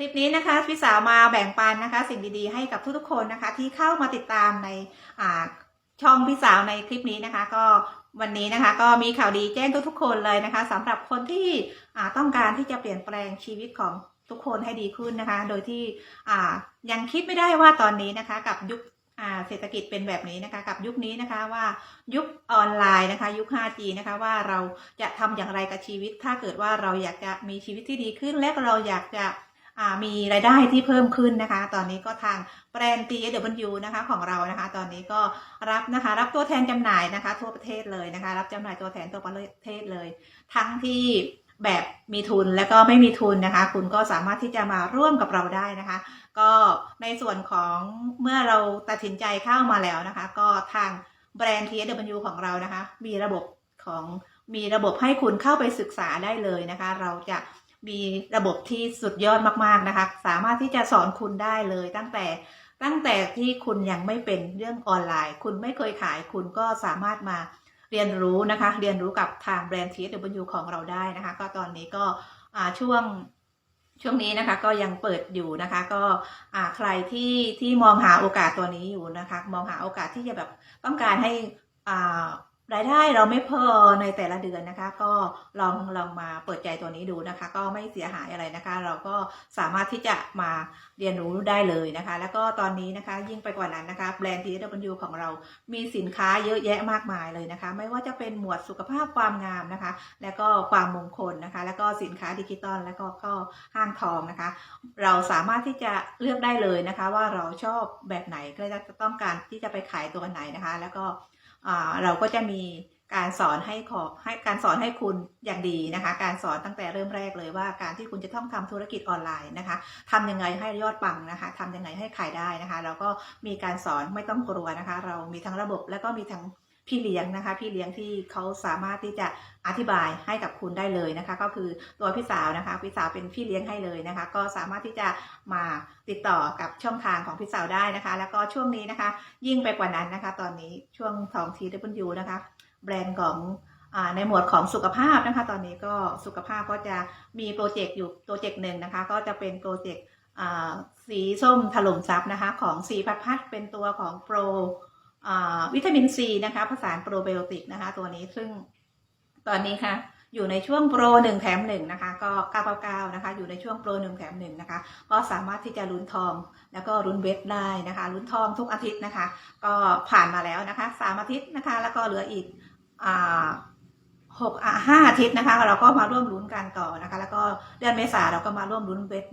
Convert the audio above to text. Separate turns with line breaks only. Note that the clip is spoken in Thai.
ลิปนี้นะคะพี่สาวมาแบ่งปันนะคะ สิ่งดีๆให้กับทุกๆคนนะคะ ที่เข้ามาติดตามในอ่าช่องพี่สาวในคลิปนี้นะคะ ก็วันนี้นะคะ ก็มีข่าวดีแจ้งทุกๆคนเลยนะคะสำหรับคนที่อ่าต้องการที่จะเปลี่ยนแปลงชีวิตของทุกคนให้ดีขึ้นนะคะ โดยที่อ่ายังคิดไม่ได้ว่าตอนนี้นะคะ กับยุคเศรษฐกิจเป็นแบบนี้นะคะกับยุคนี้นะคะว่ายุคออนไลน์นะคะ ยุค 5G นะคะว่าเราจะทำอย่างไรกับชีวิต ถ้าเกิดว่าเราอยากจะมีชีวิตที่ดีขึ้นและเราอยากจะ มีรายได้ที่เพิ่มขึ้นนะคะ ตอนนี้ก็ทางแบรนด์ TSW นะคะของเรานะคะ ตอนนี้ก็รับนะคะรับตัวแทนจำหน่ายนะคะ ทั่วประเทศเลยนะคะ รับจำหน่ายตัวแทนตัวประเทศเลย ทั้งที่แบบมีทุนและก็ไม่มีทุนนะคะ คุณก็สามารถที่จะมาร่วมกับเราได้นะคะ ก็ในส่วนของเมื่อเราตัดสินใจเข้ามาแล้วนะคะ ก็ทางแบรนด์ TSW ของเรานะคะ มีระบบของมีระบบให้คุณเข้าไปศึกษาได้เลยนะคะ เราจะ มีระบบที่สุดยอดมากๆนะคะ สามารถที่จะสอนคุณได้เลยตั้งแต่ตั้งแต่ที่คุณยังไม่เป็นเรื่องออนไลน์ คุณไม่เคยขายคุณก็สามารถมาเรียนรู้นะคะ เรียนรู้กับทางแบรนด์ TSW ของเราได้นะคะ ก็ตอนนี้ก็ช่วงช่วงนี้นะคะก็ยังเปิดอยู่นะคะ ก็ใครที่ที่มองหาโอกาสตัวนี้อยู่นะคะ มองหาโอกาสที่จะแบบต้องการให้อ่า รายได้เราไม่พอในแต่ละเดือนนะคะ ก็ลองลองมาเปิดใจตัวนี้ดูนะคะ ก็ไม่เสียหายอะไรนะคะ เราก็สามารถที่จะมาเรียนรู้ได้เลยนะคะ แล้วก็ตอนนี้นะคะยิ่งไปกว่านั้นนะคะแบรนด์ TW ของเรามีสินค้าเยอะแยะมากมายเลยนะคะ ไม่ว่าจะเป็นหมวดสุขภาพความงามนะคะ แล้วก็ความมงคลนะคะ แล้วก็สินค้าดิจิตอลแล้วก็ก็ห้างทองนะคะ เราสามารถที่จะเลือกได้เลยนะคะ ว่าเราชอบแบบไหนก็จะต้องการที่จะไปขายตัวไหนนะคะ แล้วก็ เราก็จะมีการสอนให้ขอให้การสอนให้คุณอย่างดีนะคะ การสอนตั้งแต่เริ่มแรกเลยว่าการที่คุณจะต้องทำธุรกิจออนไลน์นะคะทำยังไงให้ยอดปังนะคะทำยังไงให้ขายได้นะคะเราก็มีการสอนไม่ต้องกลัวนะคะ เรามีทั้งระบบแล้วก็มีทั้ง พี่เลี้ยงนะคะ พี่เลี้ยงที่เขาสามารถที่จะอธิบายให้กับคุณได้เลยนะคะ ก็คือตัวพี่สาวนะคะพี่สาวเป็นพี่เลี้ยงให้เลยนะคะ ก็สามารถที่จะมาติดต่อกับช่องทางของพี่สาวได้นะคะ แล้วก็ช่วงนี้นะคะ ยิ่งไปกว่านั้นนะคะ ตอนนี้ช่วงทองทีดับเบิลยูนะคะ แบรนด์ของในหมวดของสุขภาพนะคะ ตอนนี้ก็สุขภาพก็จะมีโปรเจกต์อยู่โปรเจกต์หนึ่งนะคะ ก็จะเป็นโปรเจกต์สีส้มถล่มซับนะคะ ของสีพัดพัดเป็นตัวของโปร วิตามินซีนะคะผสานโปรไบโอติกนะคะ ตัวนี้ซึ่งตอนนี้ค่ะอยู่ในช่วงโปรหนึ่งแถมหนึ่งนะคะก็ 999 นะคะ อยู่ในช่วงโปรหนึ่งแถมหนึ่งนะคะ ก็สามารถที่จะลุ้นทองแล้วก็ลุ้นเวทได้นะคะลุ้นทองทุกอาทิตย์นะคะ ก็ผ่านมาแล้วนะคะสามอาทิตย์นะคะ แล้วก็เหลืออีกหกห้าอาทิตย์นะคะ เราก็มาร่วมลุ้นกันต่อนะคะ แล้วก็เดือนเมษาเราก็มาร่วมลุ้นเวท